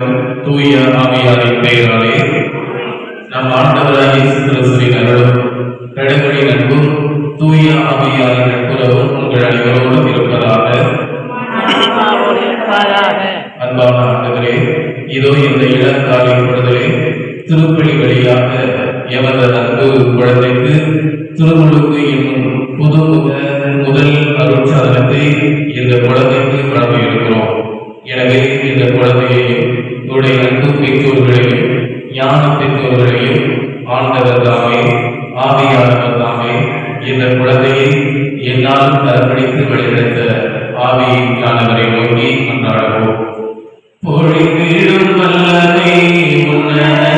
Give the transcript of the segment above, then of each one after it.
தூய ஆவியாரின் பெயராலே நம் ஆண்டவராகிய இயேசு அருளும் கடவுளின் அன்பும் தூய ஆவியாரின் நட்புறவும் உங்கள் அனைவரோடும் இருப்பதாக அன்பான ஆண்டவரே இதோ இந்த இளங்காலை பொழுதிலே திருப்பலி வழியாக எமது அன்பு குழந்தைக்கு திருமுழுக்கு தாமே ஆவியானவர் தாமே இந்த குழந்தையை என்னால் கரப்பிடித்து வழிநடத்த ஆவியானவரை நோக்கி கொண்டாடுவோம் பொழிந்திடும் வல்லமே உன்னதத்தின்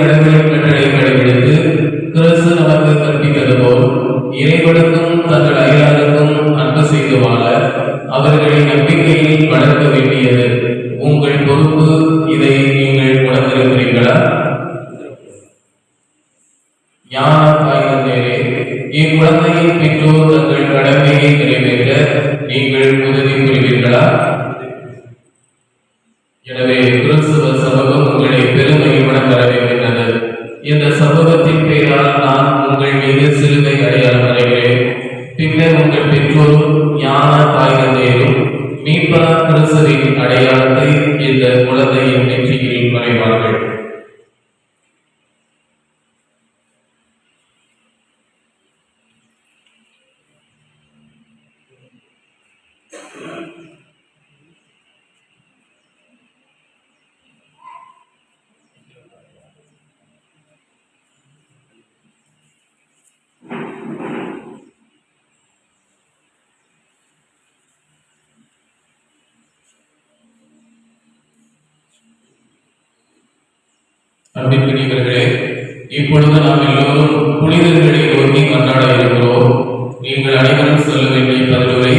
இடங்களும் கடவுளின் கட்டளை கிறிஸ்து நமக்கு கற்பித்தது போல் இறைவனுக்கும் தங்கள் அயலாருக்கும் அன்பு செய்து வாழ அவர்களை நம்பிக்கையில் வளர்க்க வேண்டியது உங்கள் பொறுப்பு. இதை நீங்கள் உணர்ந்திருக்கிறீர்களா? ஞான தாய்தந்தையரே இக்குழந்தையின் பெற்றோர் தங்கள் கடமையை நிறைவேற்ற நீங்கள் உதவி புரிவீர்களா? அன்பிற்குரியவர்களே இப்பொழுது நாம் எல்லோரும் புனிதர்களை நோக்கி கொண்டாட இருக்கிறோம் நீங்கள் அனைவரும் சொல்ல வேண்டிய பதிலுரை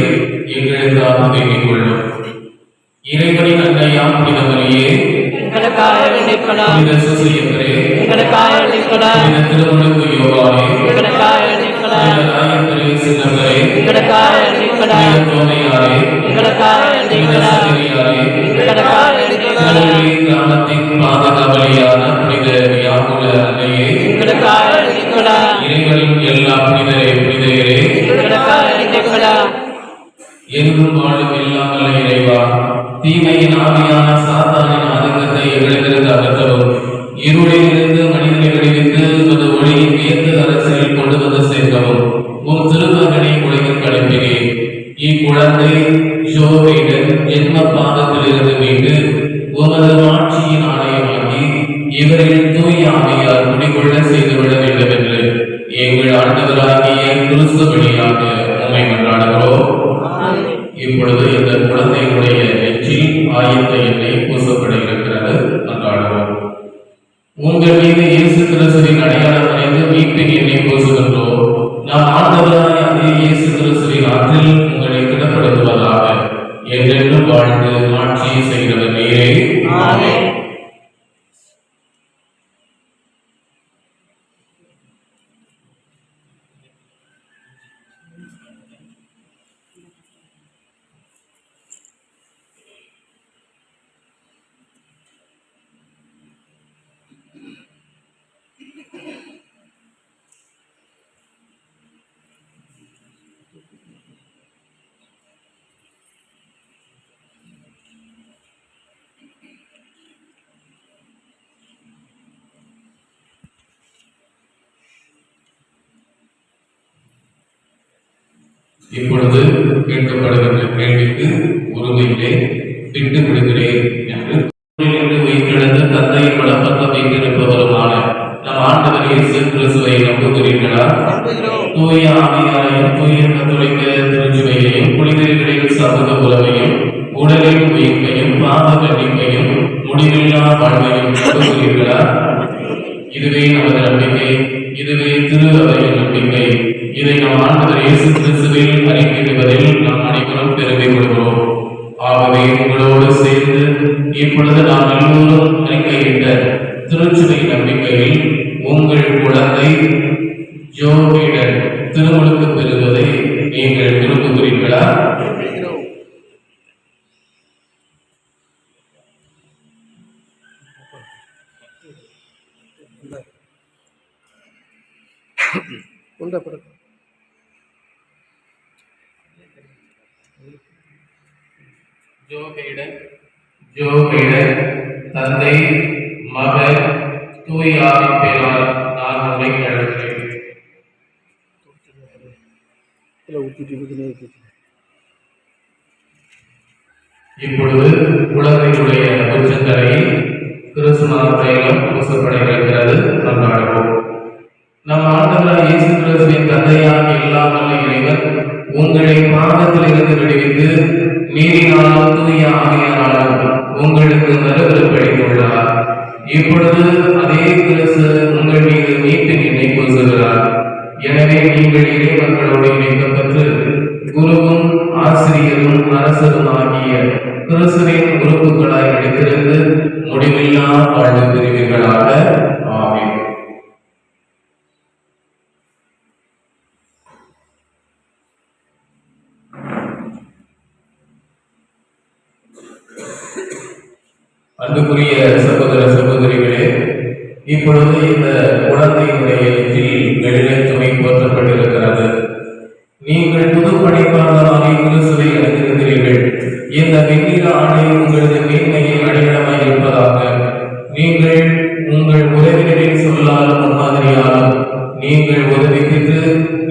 எங்களுக்காக வேண்டிக் கொள்ளும் இறைவனின் அன்னையாம் புனித மரியே எங்களுக்காக வேண்டிக்கொள்ளாம். புனித சுசையப்பரே எங்களுக்காக வேண்டிக்கொள்ளாம். புனித திருமுழுக்கு யோகாவே எங்களுக்காக வேண்டிக்கொள்ளாம். புனித ராயப்பரே சின்னப்பரே எங்களுக்காக வேண்டிக்கொள்ளாம். புனித தோமையாரே எங்களுக்காக புனித வேண்டிக்கொள்ளாம். சகரியாரே எங்களுக்காக வேண்டிக்கொள்ளாம். கடவுளை கிராமத்தின் பாதுகாவலியான புனித யாகுல அன்னையே எங்களுக்காக வேண்டிக்கொள்ளாம். இறைவனின் எல்லா புனிதரே என்றும் வாழும் இல்லாமல் இறைவா. தீமையின் ஆவியான சாத்தானின் ஆதிக்கத்தை எங்களிலிருந்து அகற்றவும். இருளிலிருந்து மனிதனை விடுவித்து உமது ஒளியின் வியந்து அரசியல் கொண்டு வந்து சேர்க்கவும். உன் திருமகனை உலகிற்கு அனுப்பினேன் இக்குழந்தை ஷோபேடன் ஜென்ம பாதத்திலிருந்து மீண்டு உமது ஆட்சியின் ஆணையமாக்கி இவரில் தூய ஆவியார் குடிகொள்ள செய்துவிட வேண்டும் என்று எங்கள் ஆண்டவராகிய கிறிஸ்து வழியாக உண்மை கொண்டாடுகிறோம் இப்பொழுது இந்த குழந்தைகளுடைய நெற்றில் ஆயத்த எண்ணெய் பூசப்பட இருக்கிறது கொண்டாடுவோம் உங்கள் மீது இயேசு கிறிஸ்துவின் அடையாளம் வரைந்து மீட்பின் எண்ணெய் பூசுகின்றோம். நாம் ஆண்டவராகிய இயேசு கிறிஸ்துவின் ஆற்றில் இப்பொழுது கேட்கப்படுகின்ற கேள்விக்கு உரிமையிலே விட்டு விடுகிறேன் என்று வைத்திழந்த தந்தையின் வளப்பக்கம் வைத்திருப்பவருமான நம் ஆண்டவர் இயேசு கிறிஸ்துவை நம்புகிறீர்களா தூய ஆவியாரையும் தூய கத்தோலிக்க திருச்சுவையையும் புனிதர்களின் சமூக உறவையும் உடலின் உயிர்ப்பையும் பாவ கண்டிப்பையும் முடிவில்லா வாழ்வையும் நம்புகிறீர்களா? இதுவே நமது நம்பிக்கை இதுவே திரு அவையின் நம்பிக்கை. இதை நம் ஆண்டவர் இயேசு கிறிஸ்துவில் அறிக்கையிடுவதில் நாம் அனைவரும் பெருமை கொள்கிறோம். ஆகவே உங்களோடு சேர்ந்து இப்பொழுது நாம் எல்லோரும் அறிக்கையிட்ட திருச்சுவை நம்பிக்கையில் உங்கள் குழந்தை ஜோவிடன் திருமுழுக்கு பெறுவதை நீங்கள் விரும்புகிறீர்களா? ஜோ கைடன் ஜோ கைடன் தந்தை மகன் தூய் ஆவின் பெயரால் நான் உங்களை அழைக்கிறேன் இப்பொழுது குழந்தையுடைய உச்சத்தலையில் கிறிஸ்துமத தைலம் பூசப்பட இருக்கிறது. கொண்டாடுவோம் நம் ஆண்டவர் இயேசு கிறிஸ்துவின் தந்தையாக எல்லாம் வல்ல இறைவன் உங்களை பாவத்திலிருந்து விடுவித்து நீரினாலும் தூய ஆவியானாலும் உங்களுக்கு மறுபடித்துள்ளார் இப்பொழுது அதே கிறிஸ்து உங்கள் மீது மீட்பின் எண்ணை பூசுகிறார் எனவே நீங்கள் இறை மக்களோடு இணைக்கப்பட்டு குருவும் ஆசிரியரும் அரசரும் ஆகிய கிறிஸ்துவின் உறுப்புகளாய் நடித்திருந்து முடிவில்லா வாழ்வு இப்பொழுது இந்த குழந்தையினுடைய நெற்றியில் வெளியிலே துணை போற்றப்பட்டிருக்கிறது. நீங்கள் புது படைப்பாளராக கிறிஸ்துவை அடைந்திருக்கிறீர்கள் இந்த வெண்ணிற ஆடை உங்களது மேன்மையின் அடையாளமாக இருப்பதாக நீங்கள் உங்கள் உறவினரின் சொல்லாலும் முன்மாதிரியாலும் நீங்கள் உதவி பெற்று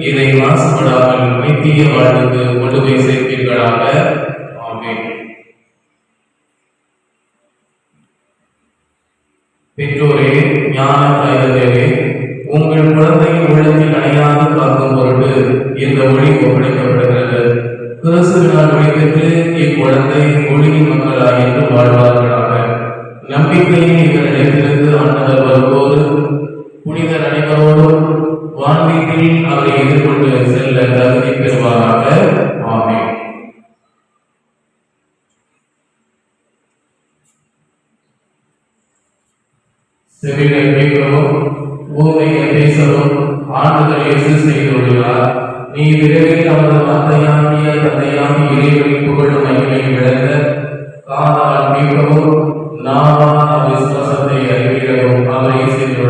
இதை மாசுபடாமல் நித்திய வாழ்வுக்கு கொண்டு போய் சேர்ப்பீர்களாக ஆமென் பெற்றோரே ஞான தலைவரே உங்கள் குழந்தையின் உள்ளத்தில் அணையாது பார்க்கும் பொருட்டு இந்த ஒளி ஒப்படைக்கப்படுகிறது. கிறிஸ்துவினால் ஒளி இக்குழந்தை ஒளியின் மக்களாக என்று வாழ்வார்களாக. நம்பிக்கையை நீங்கள் நிலைத்திருந்து ஆண்டவர் வரும்போது செவிகளை கேட்கவும் பூமியை பேசவும் ஆண்டுகள் இயேசு செய்து நீ விரைவில் அவரது வார்த்தையாகிய தந்தையாகி இறைவனின் புகழும் மகிமை விளங்க. காதால் மீட்கவும் நாவான விசுவாசத்தை அறிவிடவும் அவரை செய்து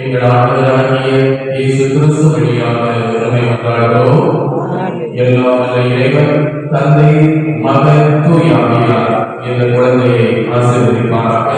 எங்கள் ஆண்டுகளாகிய இயேசு கிறிஸ்து வழியாக உண்மை கொண்டாடுவோம் எல்லாம் நல்ல இறைவன் தந்தை மகன் தூயாகிறார் என்ற குழந்தையை ஆசீர்வதிப்பாராக.